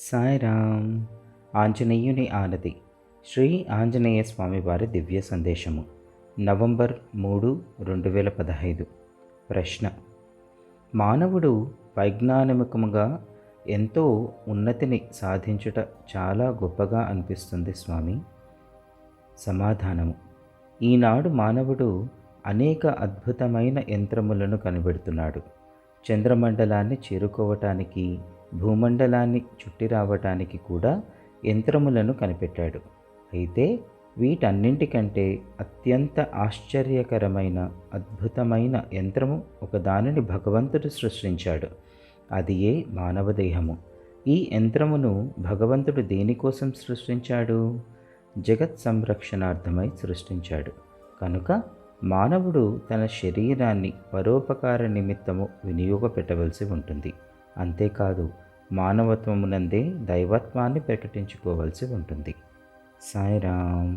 సాయిరామ్. ఆంజనేయుని ఆనది. శ్రీ ఆంజనేయ స్వామి వారి దివ్య సందేశము. నవంబర్ మూడు రెండు వేల పదహైదు. ప్రశ్న. మానవుడు వైజ్ఞానికముగా ఎంతో ఉన్నతిని సాధించుట చాలా గొప్పగా అనిపిస్తుంది స్వామి. సమాధానము. ఈనాడు మానవుడు అనేక అద్భుతమైన యంత్రములను కనిపెడుతున్నాడు. చంద్రమండలాన్ని చేరుకోవటానికి భూమండలాన్ని చుట్టి రావటానికి కూడా యంత్రములను కనిపెట్టాడు. అయితే వీటన్నింటికంటే అత్యంత ఆశ్చర్యకరమైన అద్భుతమైన యంత్రము ఒకదానిని భగవంతుడు సృష్టించాడు. అది ఏ మానవ దేహము ఈ యంత్రమును భగవంతుడు దేనికోసం సృష్టించాడు? జగత్ సంరక్షణార్థమై సృష్టించాడు. కనుక మానవుడు తన శరీరాన్ని పరోపకార నిమిత్తము వినియోగపెట్టవలసి ఉంటుంది. అంతేకాదు మానవత్వమునందే దైవత్వాన్ని ప్రకటించుకోవలసి ఉంటుంది. సాయిరామ్.